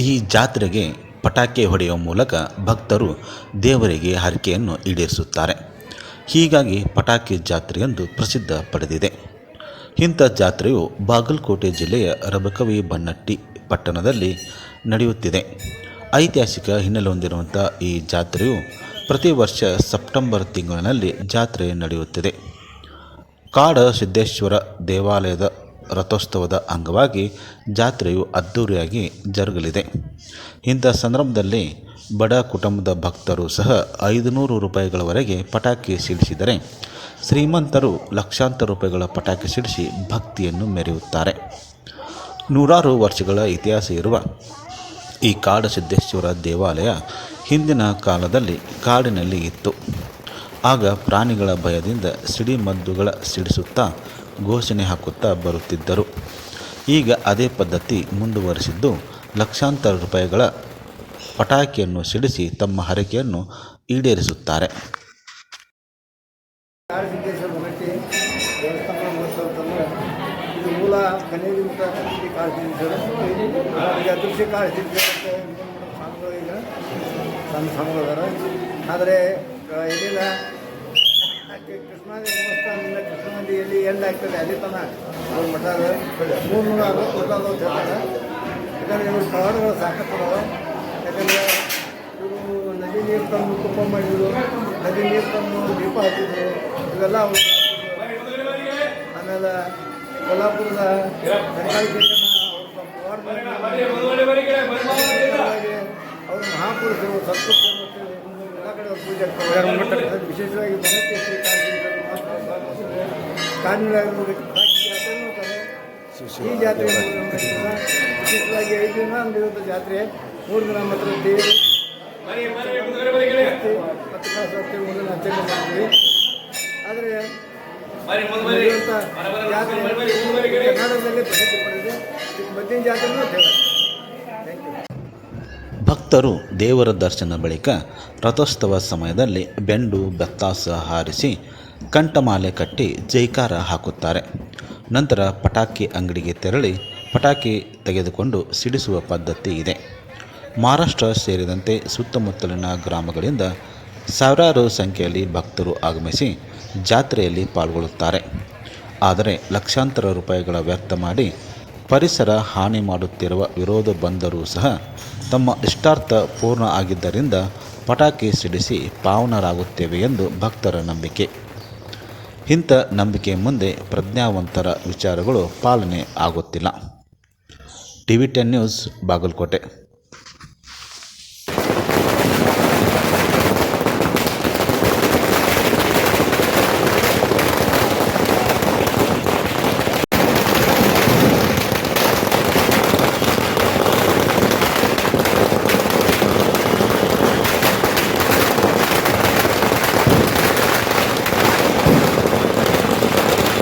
ಈ ಜಾತ್ರೆಗೆ ಪಟಾಕಿ ಹೊಡೆಯುವ ಮೂಲಕ ಭಕ್ತರು ದೇವರಿಗೆ ಹರಕೆಯನ್ನು ಈಡೇರಿಸುತ್ತಾರೆ. ಹೀಗಾಗಿ ಪಟಾಕಿ ಜಾತ್ರೆಯೆಂದು ಪ್ರಸಿದ್ಧ ಪಡೆದಿದೆ. ಇಂಥ ಜಾತ್ರೆಯು ಬಾಗಲಕೋಟೆ ಜಿಲ್ಲೆಯ ರಬಕವಿ ಬನ್ನಟ್ಟಿ ಪಟ್ಟಣದಲ್ಲಿ ನಡೆಯುತ್ತಿದೆ. ಐತಿಹಾಸಿಕ ಹಿನ್ನೆಲೆ ಹೊಂದಿರುವಂಥ ಈ ಜಾತ್ರೆಯು ಪ್ರತಿ ವರ್ಷ ಸೆಪ್ಟೆಂಬರ್ ತಿಂಗಳಿನಲ್ಲಿ ಜಾತ್ರೆ ನಡೆಯುತ್ತಿದೆ. ಕಾಡ ಸಿದ್ದೇಶ್ವರ ದೇವಾಲಯದ ರಥೋತ್ಸವದ ಅಂಗವಾಗಿ ಜಾತ್ರೆಯು ಅದ್ಧೂರಿಯಾಗಿ ಜರುಗಲಿದೆ. ಇಂಥ ಸಂದರ್ಭದಲ್ಲಿ ಬಡ ಕುಟುಂಬದ ಭಕ್ತರು ಸಹ ಐದುನೂರು ರೂಪಾಯಿಗಳವರೆಗೆ ಪಟಾಕಿ ಸಿಡಿಸಿದರೆ ಶ್ರೀಮಂತರು ಲಕ್ಷಾಂತರ ರೂಪಾಯಿಗಳ ಪಟಾಕಿ ಸಿಡಿಸಿ ಭಕ್ತಿಯನ್ನು ಮೆರೆಯುತ್ತಾರೆ. ನೂರಾರು ವರ್ಷಗಳ ಇತಿಹಾಸ ಇರುವ ಈ ಕಾಡಸಿದ್ದೇಶ್ವರ ದೇವಾಲಯ ಹಿಂದಿನ ಕಾಲದಲ್ಲಿ ಕಾಡಿನಲ್ಲಿ ಇತ್ತು. ಆಗ ಪ್ರಾಣಿಗಳ ಭಯದಿಂದ ಸಿಡಿಮದ್ದುಗಳ ಸಿಡಿಸುತ್ತಾ ಘೋಷಣೆ ಹಾಕುತ್ತಾ ಬರುತ್ತಿದ್ದರು. ಈಗ ಅದೇ ಪದ್ಧತಿ ಮುಂದುವರಿಸಿದ್ದು, ಲಕ್ಷಾಂತರ ರೂಪಾಯಿಗಳ ಪಟಾಕಿಯನ್ನು ಸಿಡಿಸಿ ತಮ್ಮ ಹರಕೆಯನ್ನು ಈಡೇರಿಸುತ್ತಾರೆ. ಆದರೆ ಇಲ್ಲಿನ ಕೃಷ್ಣಾದಿ ದೇವಸ್ಥಾನದಿಂದ ಕೃಷ್ಣ ನದಿ ಎಲ್ಲಿ ಎಂಡ್ ಆಗ್ತದೆ ಅಲ್ಲಿ ತನ ಅವ್ರ ಮಠ ಮೂರ್ನೂರ ಅರವತ್ತು ಮಠ ಅದಾವ ಹೇಳ್ತಾರೆ ಯಾಕಂದರೆ ಇವರು ಸ್ಥಳಗಳು ಸಾಕಷ್ಟು ಯಾಕಂದ್ರೆ ಇವರು ನದಿ ನೀರು ತಂದು ತುಪ್ಪ ಮಾಡಿದ್ರು ನದಿ ನೀರು ತಂದು ದೀಪ ಹಚ್ಚಿದ್ರು ಇವೆಲ್ಲ ಅವರು ಆಮೇಲೆ ಕೊಲ್ಲಾಪುರದ ಅವ್ರ ಮಹಾಪುರುಷರು ಸತ್ಪುರುಷರು ವಿಶೇಷವಾಗಿ ಈ ಜಾತ್ರೆ ವಿಶೇಷವಾಗಿ ಐದು ದಿನ ನಡೆಯುವಂಥ ಜಾತ್ರೆ ಮೂರು ದಿನ ಮಾತ್ರ ಮತ್ತು ಮೂರು ದಿನ ಆಚರಣೆ ಮಾಡ್ತೀವಿ ಆದರೆ ನಡೆಯುವಂಥ ಜಾತ್ರೆ ಕರ್ನಾಟಕದಲ್ಲಿ ಪ್ರಸಿದ್ಧಿ ಪಡೆದಿದೆ ಮದ್ದಿನ ಜಾತ್ರೆನೂ ಭಕ್ತರು ದೇವರ ದರ್ಶನ ಬಳಿಕ ರಥೋತ್ಸವ ಸಮಯದಲ್ಲಿ ಬೆಂಡು, ಬೆತ್ತಾಸ ಹಾರಿಸಿ ಕಂಠಮಾಲೆ ಕಟ್ಟಿ ಜೈಕಾರ ಹಾಕುತ್ತಾರೆ. ನಂತರ ಪಟಾಕಿ ಅಂಗಡಿಗೆ ತೆರಳಿ ಪಟಾಕಿ ತೆಗೆದುಕೊಂಡು ಸಿಡಿಸುವ ಪದ್ಧತಿ ಇದೆ. ಮಹಾರಾಷ್ಟ್ರ ಸೇರಿದಂತೆ ಸುತ್ತಮುತ್ತಲಿನ ಗ್ರಾಮಗಳಿಂದ ಸಾವಿರಾರು ಸಂಖ್ಯೆಯಲ್ಲಿ ಭಕ್ತರು ಆಗಮಿಸಿ ಜಾತ್ರೆಯಲ್ಲಿ ಪಾಲ್ಗೊಳ್ಳುತ್ತಾರೆ. ಆದರೆ ಲಕ್ಷಾಂತರ ರೂಪಾಯಿಗಳ ವ್ಯರ್ಥ ಮಾಡಿ ಪರಿಸರ ಹಾನಿ ಮಾಡುತ್ತಿರುವ ವಿರೋಧ ಬಂದರೂ ಸಹ ತಮ್ಮ ಇಷ್ಟಾರ್ಥ ಪೂರ್ಣ ಆಗಿದ್ದರಿಂದ ಪಟಾಕಿ ಸಿಡಿಸಿ ಪಾವನರಾಗುತ್ತೇವೆ ಎಂದು ಭಕ್ತರ ನಂಬಿಕೆ. ಇಂಥ ನಂಬಿಕೆ ಮುಂದೆ ಪ್ರಜ್ಞಾವಂತರ ವಿಚಾರಗಳು ಪಾಲನೆ ಆಗುತ್ತಿಲ್ಲ. T V ten news Bagalkote.